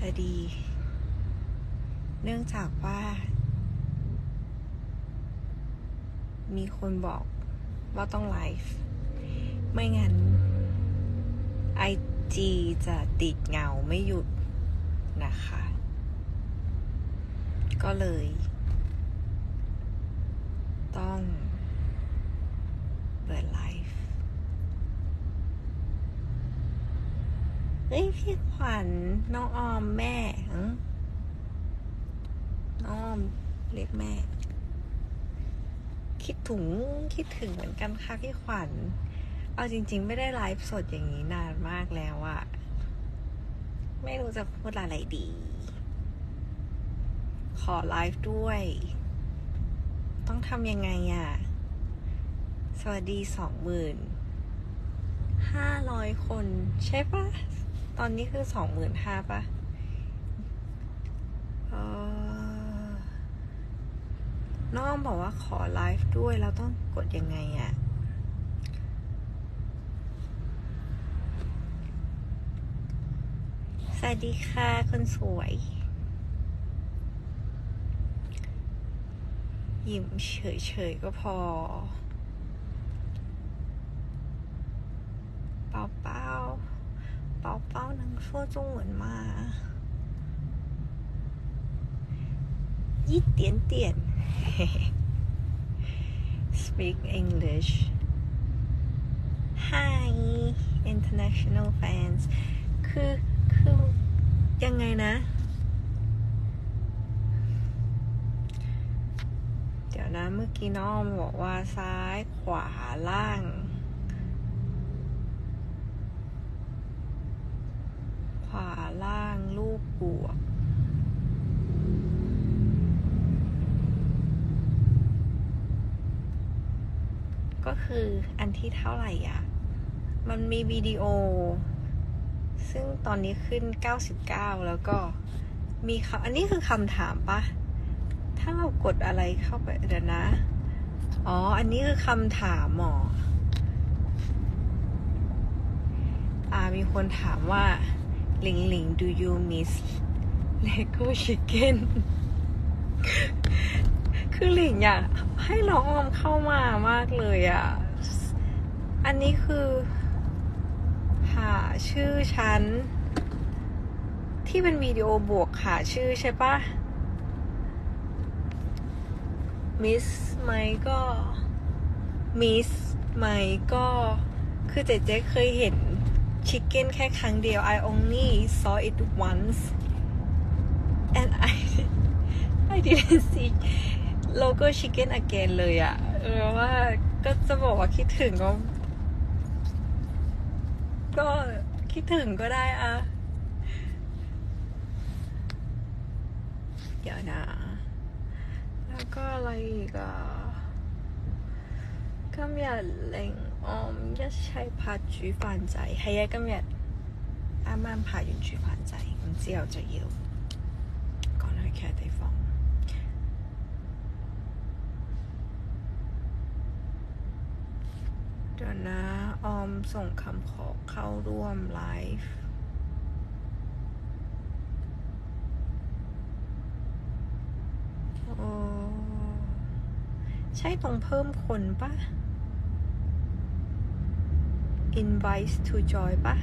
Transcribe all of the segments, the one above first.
จะดี เนื่องจากว่า มีคนบอกว่าต้องไลฟ์ไม่งั้นไอจีจะติดเงาไม่หยุดนะคะ ก็เลย ต้อง เปิดไลฟ์ เฮ้ยพี่ขวัญน้องออมแม่น้องออมเรียกแม่ คิดถึงคิดถึงเหมือนกันค่ะพี่ขวัญ เอาจริง ๆ ไม่ได้ไลฟ์สดอย่างนี้นานมากแล้วอะไม่รู้จะพูดอะไรดี ขอไลฟ์ด้วย ต้องทำยังไงอะสวัสดีสองหมื่นห้าร้อยคนใช่ปะ ตอนนี้คือสองหมื่นห้าปะน้องบอกว่าขอไลฟ์ด้วยแล้วต้องกดยังไงอะ สวัสดีค่ะคนสวย ยิ้มเฉยๆก็พอ 说中文吗？一点点，嘿嘿。Speak English. Hi, international fans. คือคือยังไงนะ เดี๋ยวนะเมื่อกี้น้องบอกว่าซ้ายขวาล่าง างรูปบวก ก็คืออันที่เท่าไหร่อะ มันมีวิดีโอ ซึ่งตอนนี้ขึ้น 99 แล้วก็มีคำอันนี้คือคำถามปะ ถ้าเรากดอะไรเข้าไปเดี๋ยวนะ อ๋อ อันนี้คือคำถามหมออ่ามีคนถามว่า หลิงหลิง do you miss Lego chicken คือหลิงอยากให้น้องออมเข้ามามากเลยอะ อันนี้คือหาชื่อฉัน ที่เป็นวิดีโอบวกหาชื่อใช่ปะมิสไหมก็มิสไหมก็ คือเจ๊เจ๊เคยเห็น chicken แค่ครั้งเดียว I only saw it once and I I didn't see logo chicken again เลยอะเออว่าก็จะบอกว่าคิดถึงก็ ก็คิดถึงก็ได้อะเดี๋ยวนะ แล้วก็อะไรอีกอะก็อย่าเล่ 我一齐拍煮饭仔，系啊，今日啱啱拍完煮饭仔，咁之后就要赶去其他地方。เดี๋ยวนะ ออมส่งคำขอเข้าร่วมไลฟ์ โอ้ใช่ตรงเพิ่มคนปะ invite to join ปะ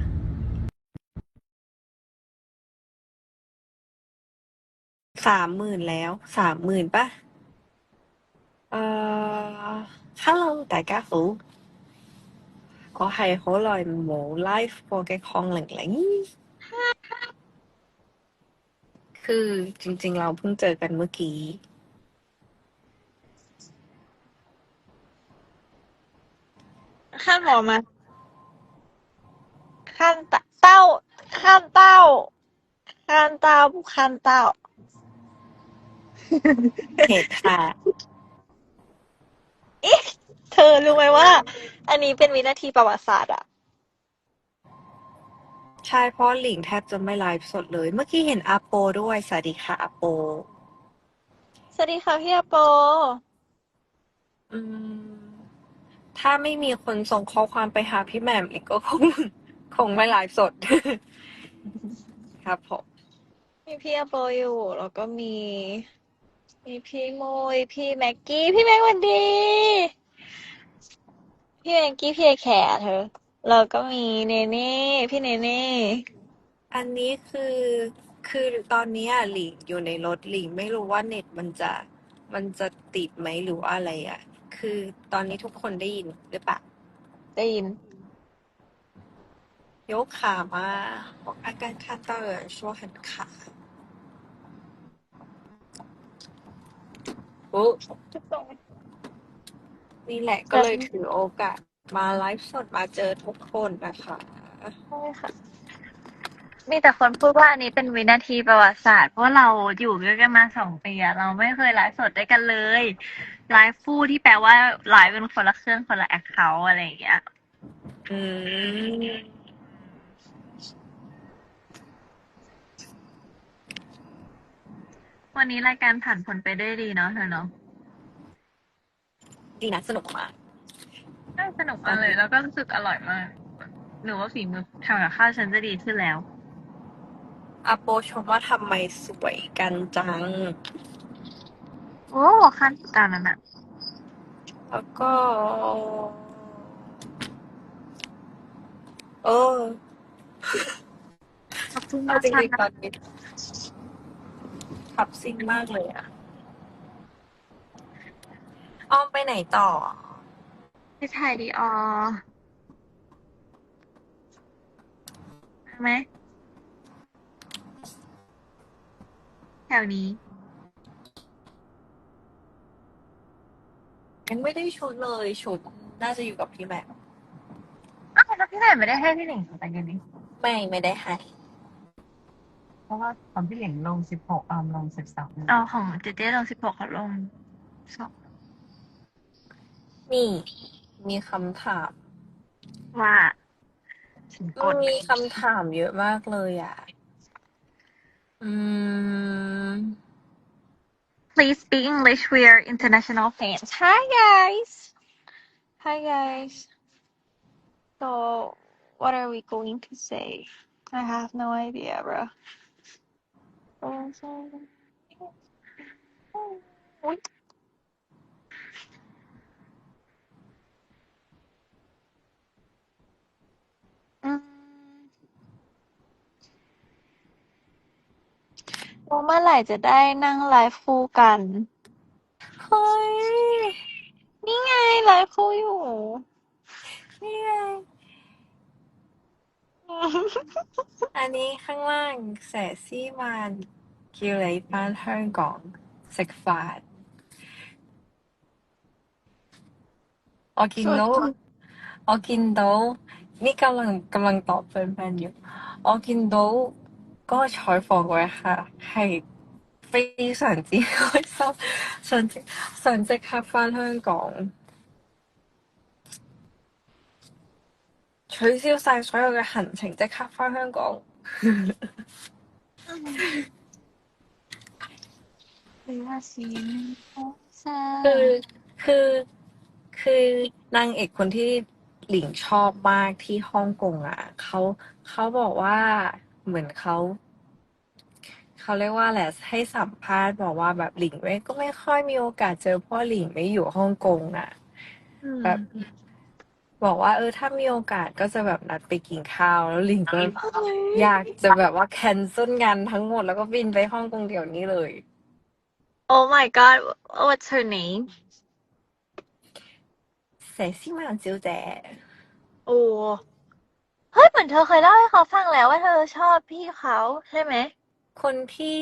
สามหมื่นแล้ว สามหมื่นปะเอ่อ hello 大家好我系好耐冇 live 过嘅邝玲玲 คือจริงๆ เราเพิ่งเจอกันเมื่อกี้ 看我吗？看到到 ขั้นเต้า ขั้นเต้า ขั้นเต้าผู้ขันเต้าเหตุค่ะเอ๊ะเธอรู้ไหมว่า อันนี้เป็นวินาทีประวัติศาสตร์อะใช่เพราะหลิงแทบจะไม่ไลฟ์สดเลย เมื่อกี้เห็นอาโปด้วย สวัสดีค่ะอาโป สวัสดีค่ะพี่อาโป อืถ้าไม่มีคนส่งข้อความไปหาพี่แหม่มอีกก็คง คงไม่ไลฟ์สด ครับผม มีพี่อโปอยู่ แล้วก็มี มีพี่โมยพี่แม็กกี้ พี่แม็กวันดี พี่แม็กกี้พี่ไอแขเธอ แล้วก็มีเนเน่พี่เนเน่ อันนี้คือคือตอนนี้อะหลิงอยู่ในรถหลิงไม่รู้ว่าเน็ตมันจะมันจะติดไหมหรือว่าอะไรอะ คือตอนนี้ทุกคนได้ยินหรือเปล่าได้ยิน ยกขามาบอกอาการคาตาร์ช่วหันขาโอ้นี่แหละก็เลยถือโอกาสมาไลฟ์สดมาเจอทุกคนนะคะใช่ค่ะ มีแต่คนพูดว่าอันนี้เป็นวินาทีประวัติศาสตร์เพราะว่าเราอยู่ด้วยกันมาสองปีอะเราไม่เคยไลฟ์สดด้วยกันเลยไลฟ์ฟู่ที่แปลว่าไลฟ์เป็นคนละเครื่องคนละแอคเคาท์อะไรอย่างเงี้ย อืม วันนี้รายการผ่านผลไปได้ดีเนาะเธอเนาะดีนะสนุกมากน่าสนุกมากเลยแล้วก็รู้สึกอร่อยมากหรือว่าฝีมือทำกับข้าวฉันจะดีขึ้นแล้วอาโปชมว่าทำไมสวยกันจัง โอ้ขั้นตอนนั้นอะแล้วก็ เออขอบคุณเอามากจริค่ะงๆตอนนี้ ขับซิ่งมากเลยอะอ้อมไปไหนต่อที่ไทยดีออไหมแถวนี้ ยังไม่ได้ชุดเลยชุดน่าจะอยู่กับพี่แม็กอ้าวแล้วพี่ไหนไม่ได้ให้พี่หนิงแต่งกันนี้ ไม่ไม่ได้ให้ เพราะว่าตอนพี่เหลียงลงสิบหกออมลงสิบสองเอาของเจเจลงสิบหกเขาลงสองนี่มีคำถามว่าฉันกมัดนมีคำถามเยอะมากเลยอะ อืม Please speak English we are international fans Hi guys Hi guys So what are we going to say I have no idea bro อุ๊ยอืมแล้วเมื่อไหร่จะได้นั่งไลฟ์คู่กัน เฮ้ย นี่ไงไลฟ์คู่อยู่ นี่ไง 啊！你哼啦，佘诗曼叫你翻香港食饭，我见到我见到呢咁能咁能夺分分嘅，我见到嗰个采访嗰一刻系非常之开心，想即想即刻翻香港。取消晒所有嘅行程，即刻返香港。หรือว่าสีของแซ่ คือคือคือนางเอกคนที่หลิงชอบมากที่ฮ่องกงอ่ะเขาเขาบอกว่าเหมือนเขาเขาเรียกว่าแหละไรให้สัมภาษณ์บอกว่าแบบหลิงไม่ก็ไม่ค่อยมีโอกาสเจอเพ่อหลิงไม่อยู่ฮ่องกงอ่ะ แบบ บอกว่า เออ ถ้ามีโอกาสก็จะแบบนัดไปกินข้าวแล้วหลิงก็อยากจะแบบว่าแคนเซิลงานทั้งหมดแล้วก็บินไปฮ่องกงเดี๋ยวนี้เลย Oh my god what's her name เสซี่มาจิวแจโอ้เฮ้ยเหมือนเธอเคยเล่าให้เขาฟังแล้วว่าเธอชอบพี่เขาใช่ไหมคนที่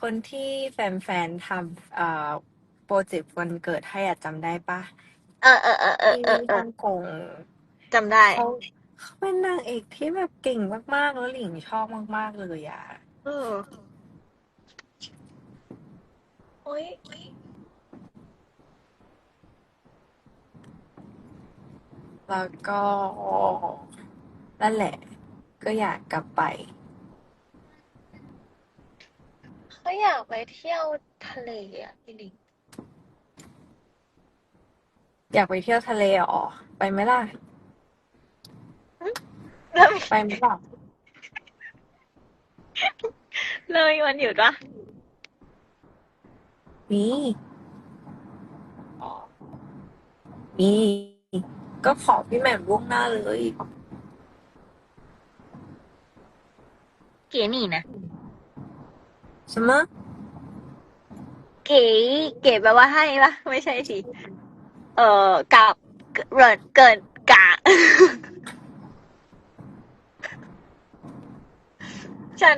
คนที่แฟนๆทำเอ่อโปรเจกต์วันเกิดให้อะจำได้ปะ เออเออเออเออที่เออเออฮ่องกงจำได้ เขาเขาเป็นนางเอกที่แบบเก่งมากๆ แล้วหลิงชอบมาก ๆ เลยอะ เออโอ้ยแล้วก็นั่นแหละ ก็อยากกลับไป เขาอยากไปเที่ยวทะเลอะพี่ลิง อยากไปเที่ยวทะเลอ๋อไปไหมล่ะแล้วมีไปไหมล่ะเลยวันหยุดวะมีมีก็ขอพี่แหม่มล่วงหน้าเลยเก๋นี่นะใช่ไหมะเก๋เก๋แปลว่าให้ปะไม่ใช่สิ เอ่อกับเกิดเกิดกะ ฉัน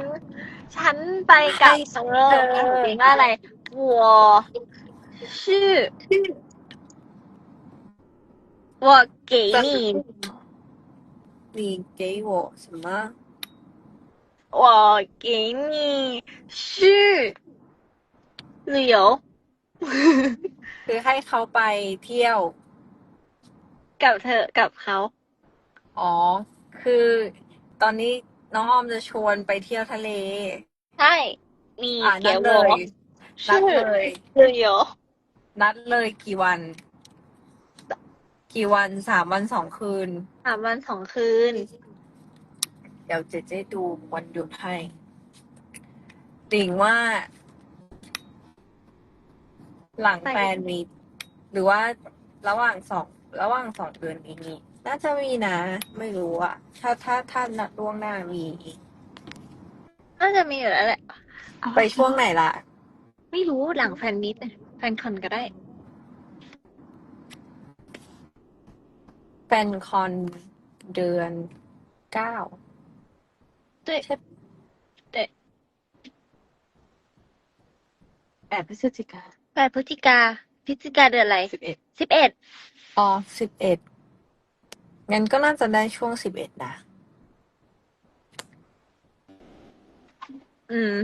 ฉันไปกับเออเรียกว่าอะไร我是我给你你给我什么？我给你是旅游 คือให้เขาไปเที่ยว กับเธอกับเขา อ๋อ คือตอนนี้น้องออมจะชวนไปเที่ยวทะเล ใช่ มีนัเกีดยวเลยนัดชื่เลย คือนัดเลยกี่วัน กี่วันสามวันสองคืน สามวันสองคืน เดี๋ยวเจเจ๊ดูวันหยุดให้ติ่งว่า หลังไปแฟนมีหรือว่าระหว่างสองระหว่างสองเดือนนี้มีน่าจะมีนะ ไม่รู้อะถ้าถ้าถ้านัดล่วงหน้ามีน่าจะมีอยู่แล้วแหละไปช่วงไหนล่ะ ไม่รู้หลังแฟนมิตแฟนคอนก็ได้ แฟนคอนเดือนเก้าด้วยใช่แปดพฤศจิกา แปดพฤศจิกาพฤศจิกาเดือนอะไรสิบเอ็ดสิบเอ็ดอ๋อสิบเอ็ดงั้นก็น่าจะได้ช่วงสิบเอ็ดนะ อืม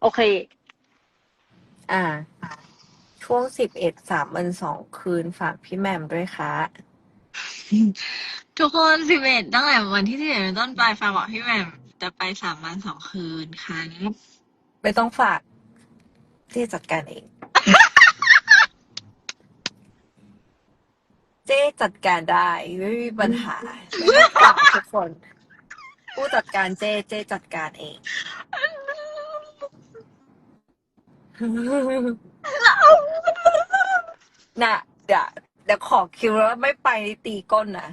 โอเค อ่า ช่วงสิบเอ็ดสามวันสองคืนฝากพี่แหม่มด้วยค่ะ ทุกคนสิบเอ็ดตั้งแต่วันที่สิบเอ็ดเป็นต้นไปฟ้าบอกพี่แหม่มจะไปสามวันสองคืนค่ะไม่ต้องฝาก ที่จัดการเอง เจ๊จัดการได้ไม่มีปัญหาไม่ต้องฝากทุกคน ผู้จัดการเจ๊เจ๊จัดการเอง น่ะเดี๋ยวเดี๋ยวขอคิวแล้วไม่ไปนี่ตีก้นนะ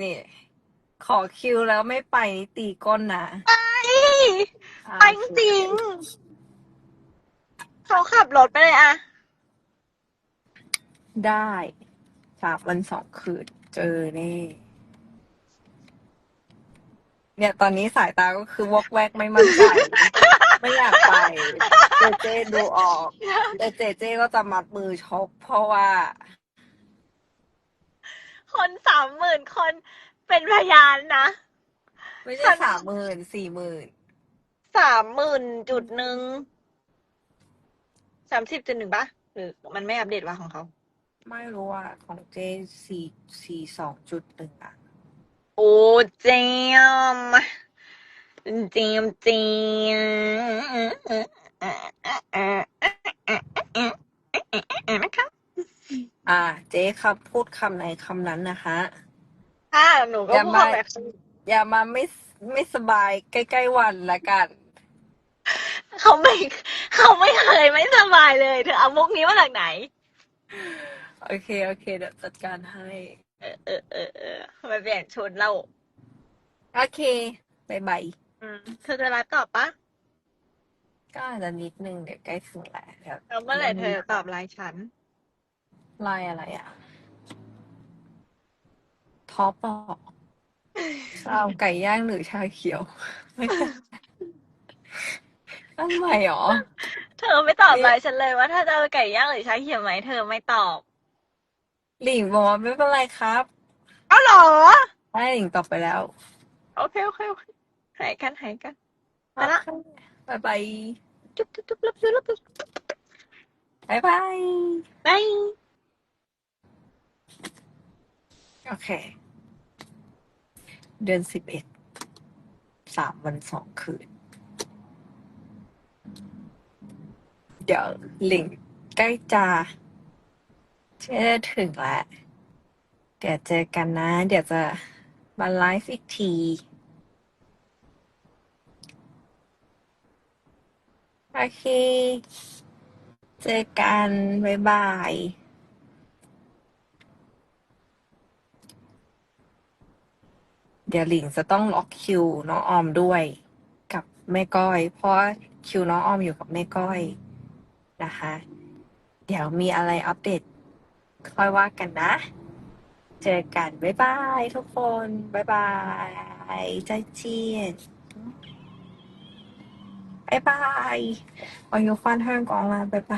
นี่ ขอคิวแล้วไม่ไปนี่ตีก้นนะอ่าไปจริง เขาขับรถไปเลยอะได้สามวันสองคืนเจอแน่เนี่ยตอนนี้สายตาก็คือวอกแวกไม่มั่นใจ ไม่อยากไป เจเจดูออกแต่เจเจก็จะมัดมือชกเพราะว่า คนสามหมื่นคนเป็นพยานนะ ไม่ใช่สามหมื่นสี่หมื่นสามหมื่นจุดหนึ่ง สามสิบจุดหนึ่งปะหรือมันไม่อัปเดตว่าของเขา ไม่รู้ว่าของเจสี่สี่สองจุดหนึ่งอะโอ้เจมเจมเจมนะคะอ่า เจ๊ครับพูดคำไหนคำนั้นนะคะค่ะหนูก็อย่าพูมาดแบบอย่ามาไม่ไม่สบายใกล้ ๆ วันละกัน เขาไม่เขาไม่เคยไม่สบายเลยเธอเอามุกนี้มาจากไหน โอเค โอเค เดี๋ยวจัดการให้ เออเออเออเออมาเปลี่ยนชุดเราโอเคบายบายอืมเธอจะไลฟ์ตอบปะก็อาจจะนิดนึงเดี๋ยวใกล้ถึงแล้วเดี๋ยวแล้วเมื่อไหร่เธอจะตอบไลน์ฉัน ไลน์อะไรอะ ท็อปอะชาวไก่ย่างหรือชาเขียวไม่ใช่ ทำไมหรอ เธอไม่ตอบไลน์ฉันเลยว่าถ้าจะเอาไก่ย่างหรือชาเขียวไหมเธอไม่ตอบหลิงบอกว่าไม่เป็นไรครับเอาเหรอ ใช่หลิงตอบไปแล้วโอเคโอเคโอเคหายกันหายกัน ไปละ บายบายจุ๊บจุ๊บจุ๊บรับจุ๊บรับจุ๊บบายบายบายโอเค เดือนสิบเอ็ดสามวันสองคืน เดี๋ยวลิงก์ใกล้จะจะถึงแล้ว เดี๋ยวเจอกันนะ เดี๋ยวจะมาไลฟ์อีกที โอเค เจอกัน บ๊ายบายเดี๋ยวหลิงจะต้องล็อกคิวน้องออมด้วย กับแม่ก้อย เพราะว่าคิวน้องออมอยู่กับแม่ก้อยนะคะ เดี๋ยวมีอะไรอัปเดต ค่อยว่ากันนะ เจอกัน บ๊ายบายทุกคน บ๊ายบายใจเจียนบ๊ายบาย我要翻香港啦，拜拜。